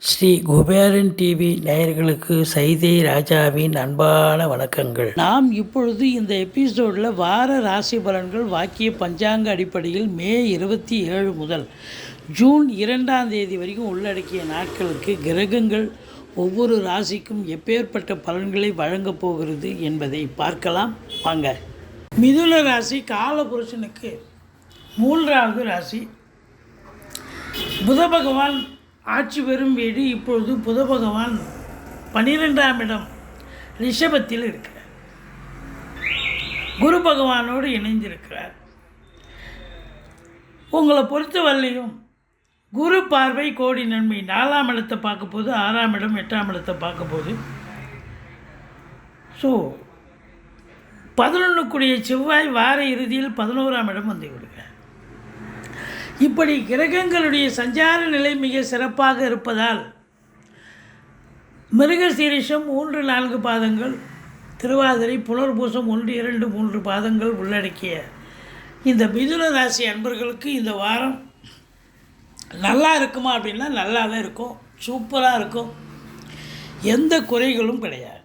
Sri Kuberan TV நேயர்களுக்கு சைதை ராஜாவின் அன்பான வணக்கங்கள். நாம் இப்பொழுது இந்த எபிசோடில் வார ராசி பலன்கள் வாக்கிய பஞ்சாங்க அடிப்படையில் மே இருபத்தி ஏழு முதல் ஜூன் இரண்டாம் தேதி வரைக்கும் உள்ளடக்கிய நாட்களுக்கு கிரகங்கள் ஒவ்வொரு ராசிக்கும் எப்பேற்பட்ட பலன்களை வழங்கப் போகிறது என்பதை பார்க்கலாம். வாங்க. மிதுன ராசி காலபுருஷனுக்கு மூன்றாவது ராசி. புத பகவான் ஆட்சி பெறும் வீடு இப்பொழுது புத பகவான் பன்னிரெண்டாம் இடம் ரிஷபத்தில் இருக்கிறார் குரு பகவானோடு இணைந்திருக்கிறார். உங்களை பொறுத்தவரையிலையும் குரு பார்வை கோடி நன்மை. நாலாம் இடத்தை பார்க்க போது ஆறாம் இடம் எட்டாம் இடத்தை பார்க்க போது ஸோ பதினொன்றுக்குரிய செவ்வாய் வார இறுதியில் பதினோராம் இடம் வந்துவிடும் இப்படி கிரகங்களுடைய சஞ்சார நிலை மிக சிறப்பாக இருப்பதால் மிருகசீரிஷம் மூன்று நான்கு பாதங்கள் திருவாதிரை புனர்பூசம் ஒன்று இரண்டு மூன்று பாதங்கள் உள்ளடக்கிய இந்த மிதுன ராசி அன்பர்களுக்கு இந்த வாரம் நல்லா இருக்குமா அப்படின்னா நல்லாவே இருக்கும் சூப்பராக இருக்கும். எந்த குறைகளும் கிடையாது.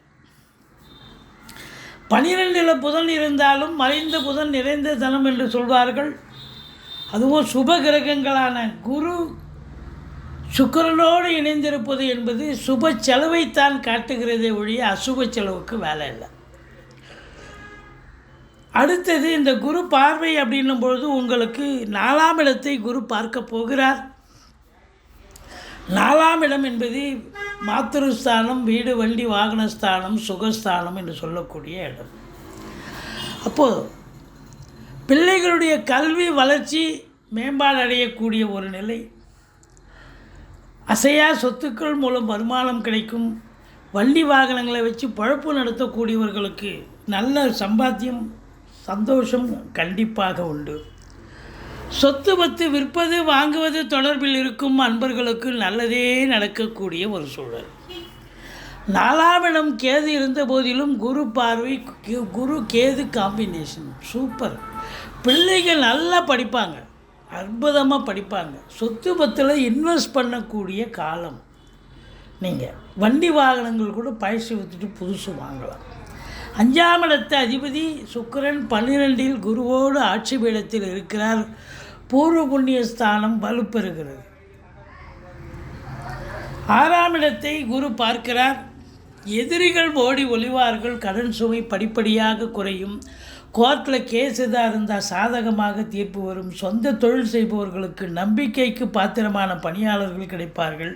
பனிரெண்டில் புதன் இருந்தாலும் மறைந்த புதன் நிறைந்த தனம் என்று சொல்வார்கள். அதுவும் சுப கிரகங்களான குரு சுக்கரனோடு இணைந்திருப்பது என்பது சுப செலவைத்தான் காட்டுகிறதே ஒழிய அசுப செலவுக்கு வேலை இல்லை. அடுத்தது இந்த குரு பார்வை அப்படின்னும் பொழுது உங்களுக்கு நாலாம் இடத்தை குரு பார்க்க போகிறார். நாலாம் இடம் என்பது மாத்திருஸ்தானம் வீடு வண்டி வாகனஸ்தானம் சுகஸ்தானம் என்று சொல்லக்கூடிய இடம். அப்போது பிள்ளைகளுடைய கல்வி வளர்ச்சி மேம்பாடடையக்கூடிய ஒரு நிலை. அசையா சொத்துக்கள் மூலம் வருமானம் கிடைக்கும். வண்டி வாகனங்களை வச்சு பழப்பு நடத்தக்கூடியவர்களுக்கு நல்ல சம்பாத்தியம் சந்தோஷம் கண்டிப்பாக உண்டு. சொத்து பத்து விற்பது வாங்குவது தொடர்பில் இருக்கும் அன்பர்களுக்கு நல்லதே நடக்கக்கூடிய ஒரு சூழல். நாலாவிடம் கேது இருந்த போதிலும் குரு பார்வை குரு கேது காம்பினேஷன் சூப்பர். பிள்ளைகள் நல்லா படிப்பாங்க. அற்புதமாக படிப்பாங்க. சொத்து பத்தில் இன்வெஸ்ட் பண்ணக்கூடிய காலம். நீங்கள் வண்டி வாகனங்கள் கூட பயிற்சி விற்றுட்டு புதுசு வாங்கலாம். அஞ்சாம் இடத்த அதிபதி சுக்கரன் பன்னிரெண்டில் குருவோடு ஆட்சி பீடத்தில் இருக்கிறார். பூர்வ புண்ணிய ஸ்தானம் வலுப்பெறுகிறது. ஆறாம் இடத்தை குரு பார்க்கிறார். எதிரிகள் ஓடி ஒளிவார்கள். கடன் சுமை படிப்படியாக குறையும். கோர்ட்டில் கேஸ் எதாக இருந்தால் சாதகமாக தீர்ப்பு வரும். சொந்த தொழில் செய்பவர்களுக்கு நம்பிக்கைக்கு பாத்திரமான பணியாளர்கள் கிடைப்பார்கள்.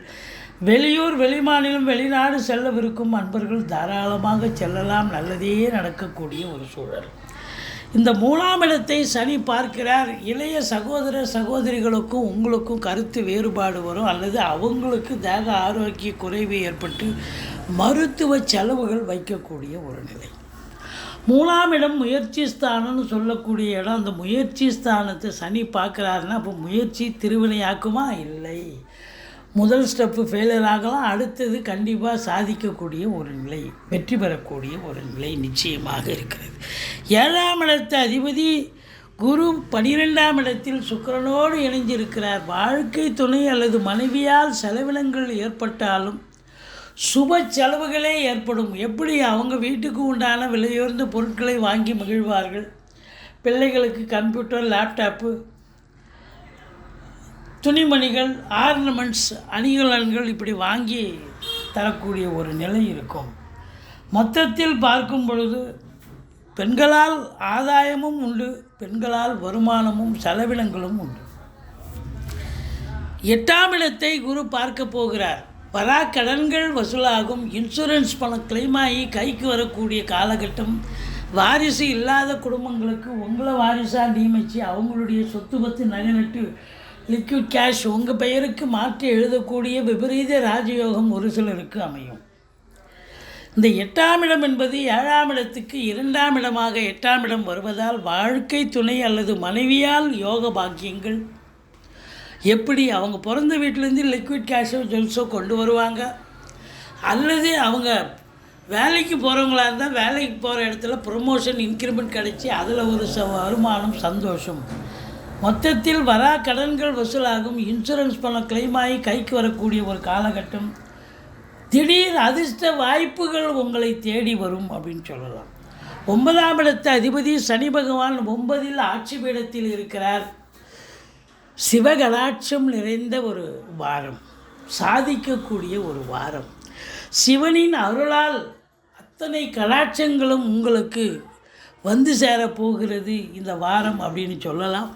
வெளியூர் வெளிமாநிலம் வெளிநாடு செல்லவிருக்கும் அன்பர்கள் தாராளமாக செல்லலாம். நல்லதே நடக்கக்கூடிய ஒரு சூழல். இந்த மூணாம் இடத்தை சனி பார்க்கிறார். இளைய சகோதர சகோதரிகளுக்கும் உங்களுக்கும் கருத்து வேறுபாடு வரும். அல்லது அவங்களுக்கு தேக ஆரோக்கிய குறைவு ஏற்பட்டு மருத்துவ செலவுகள் வைக்கக்கூடிய ஒரு நிலை. மூணாம் இடம் முயற்சி ஸ்தானம்னு சொல்லக்கூடிய இடம் அந்த முயற்சி ஸ்தானத்தை சனி பார்க்குறாருன்னா அப்போ முயற்சி திருவினையாக்குமா? இல்லை. முதல் ஸ்டெப்பு ஃபெயிலியர் ஆகலாம் அடுத்தது கண்டிப்பாக சாதிக்கக்கூடிய ஒரு நிலை வெற்றி பெறக்கூடிய ஒரு நிலை நிச்சயமாக இருக்கிறது. ஏழாம் இடத்த அதிபதி குரு பனிரெண்டாம் இடத்தில் சுக்கரனோடு இணைஞ்சிருக்கிறார். வாழ்க்கை துணை அல்லது மனைவியால் செலவினங்கள் ஏற்பட்டாலும் சுப செலவுகளே ஏற்படும். எப்படி அவங்க வீட்டுக்கு உண்டான விலையுயர்ந்த பொருட்களை வாங்கி மகிழ்வார்கள்? பிள்ளைகளுக்கு கம்ப்யூட்டர் லேப்டாப்பு துணிமணிகள் ஆர்னமெண்ட்ஸ் அணிகலன்கள் இப்படி வாங்கி தரக்கூடிய ஒரு நிலை இருக்கும். மொத்தத்தில் பார்க்கும் பொழுது பெண்களால் ஆதாயமும் உண்டு பெண்களால் வருமானமும் செலவினங்களும் உண்டு. எட்டாம் இடத்தை குரு பார்க்க போகிறார். வரா கடன்கள் வசூலாகும். இன்சூரன்ஸ் பணம் claim ஆகி கைக்கு வரக்கூடிய காலகட்டம். வாரிசு இல்லாத குடும்பங்களுக்கு உங்களை வாரிசாக நியமித்து அவங்களுடைய சொத்து பத்து நகை நட்டு லிக்விட் கேஷ் உங்கள் பெயருக்கு மாற்றி எழுதக்கூடிய விபரீத ராஜயோகம் ஒரு சிலருக்கு அமையும். இந்த எட்டாம் இடம் என்பது ஏழாம் இடத்துக்கு இரண்டாம் இடமாக எட்டாம் இடம் வருவதால் வாழ்க்கை துணை அல்லது மனைவியால் யோக பாக்கியங்கள் எப்படி அவங்க பிறந்த வீட்டிலேருந்து லிக்விட் கேஷோ ஜுவல்ஸோ கொண்டு வருவாங்க? அல்லது அவங்க வேலைக்கு போகிறவங்களா இருந்தால் வேலைக்கு போகிற இடத்துல ப்ரொமோஷன் இன்க்ரிமெண்ட் கிடைச்சி அதில் ஒரு ச வருமானம் சந்தோஷம். மொத்தத்தில் வரா கடன்கள் வசூலாகும். இன்சூரன்ஸ் பணம் கிளைம் ஆகி கைக்கு வரக்கூடிய ஒரு காலகட்டம். திடீர் அதிர்ஷ்ட வாய்ப்புகள் உங்களை தேடி வரும் அப்படின்னு சொல்லலாம். ஒன்பதாம் இடத்து அதிபதி சனி பகவான் ஒன்பதில் ஆட்சி பீடத்தில் இருக்கிறார். சிவகலாட்சம் நிறைந்த ஒரு வாரம் சாதிக்கக்கூடிய ஒரு வாரம். சிவனின் அருளால் அத்தனை கலாட்சங்களும் உங்களுக்கு வந்து சேரப்போகிறது இந்த வாரம் அப்படின்னு சொல்லலாம்.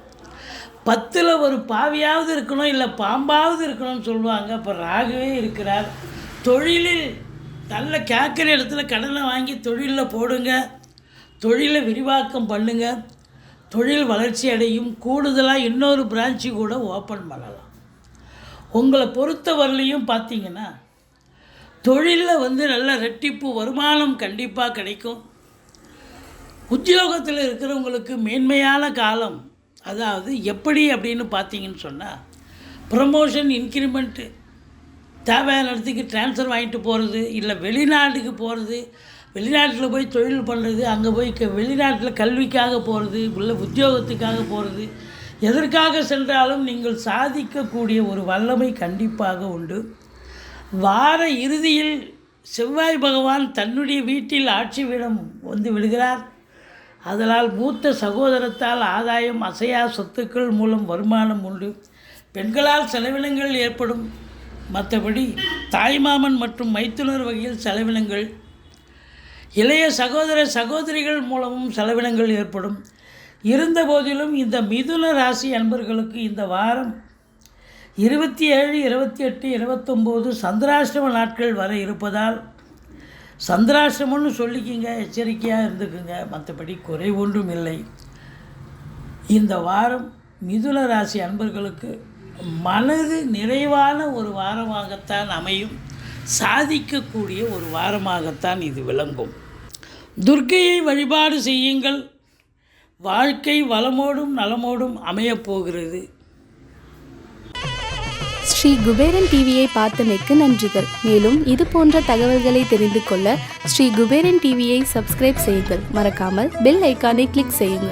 பத்தில் ஒரு பாவியாவது இருக்கணும் இல்லை பாம்பாவது இருக்கணும்னு சொல்லுவாங்க. இப்போ ராகுவே இருக்கிறார். தொழிலில் நல்ல கேட்குற இடத்துல கடனை வாங்கி தொழிலில் போடுங்க. தொழிலை விரிவாக்கம் பண்ணுங்கள் தொழில் வளர்ச்சி அடையும் கூடுதலாக இன்னொரு பிரான்ச்சு கூட ஓப்பன் பண்ணலாம். உங்களை பொறுத்த வரலையும் பார்த்தீங்கன்னா தொழிலில் வந்து நல்ல ரெட்டிப்பு வருமானம் கண்டிப்பாக கிடைக்கும். உத்தியோகத்தில் இருக்கிறவங்களுக்கு மேன்மையான காலம் அதாவது எப்படி அப்படின்னு பார்த்தீங்கன்னு சொன்னால் ப்ரமோஷன் இன்க்ரிமெண்ட்டு தேவையான இடத்துக்கு ட்ரான்ஸ்ஃபர் வாங்கிட்டு போகிறது இல்லை வெளிநாட்டுக்கு போகிறது வெளிநாட்டில் போய் தொழில் பண்ணுறது அங்கே போய் க வெளிநாட்டில் கல்விக்காக போகிறது இல்லை உத்தியோகத்துக்காக போகிறது எதற்காக சென்றாலும் நீங்கள் சாதிக்கக்கூடிய ஒரு வல்லமை கண்டிப்பாக உண்டு. வார இறுதியில் செவ்வாய் பகவான் தன்னுடைய வீட்டில் ஆட்சி வீடம் வந்து விடுகிறார். அதனால் மூத்த சகோதரத்தால் ஆதாயம் அசையா சொத்துக்கள் மூலம் வருமானம் உண்டு. பெண்களால் செலவினங்கள் ஏற்படும். மற்றபடி தாய்மாமன் மற்றும் மைத்துனர் வகையில் செலவினங்கள் இளைய சகோதர சகோதரிகள் மூலமும் செலவினங்கள் ஏற்படும். இருந்தபோதிலும் இந்த மிதுன ராசி அன்பர்களுக்கு இந்த வாரம் இருபத்தி ஏழு இருபத்தி எட்டு இருபத்தொம்போது சந்திராஷ்டம நாட்கள் வர இருப்பதால் சந்திராஷ்டமம்னு சொல்லிக்கிங்க எச்சரிக்கையாக இருந்துக்குங்க. மற்றபடி குறை ஒன்றும் இல்லை. இந்த வாரம் மிதுன ராசி அன்பர்களுக்கு மனது நிறைவான ஒரு வாரமாகத்தான் அமையும். சாதிக்கக்கூடிய ஒரு வாரமாகத்தான் இது விளங்கும். துர்க்கையை வழிபாடு செய்யுங்கள். வாழ்க்கை வளமோடும் நலமோடும் அமையப் போகிறது. ஸ்ரீ குபேரன் டிவியை பார்த்தமைக்கு நன்றிகள். மேலும் இது போன்ற தகவல்களை தெரிந்து கொள்ள ஸ்ரீ குபேரன் டிவியை சப்ஸ்கிரைப் செய்யுங்கள். மறக்காமல் பெல் ஐக்கானை கிளிக் செய்யுங்கள்.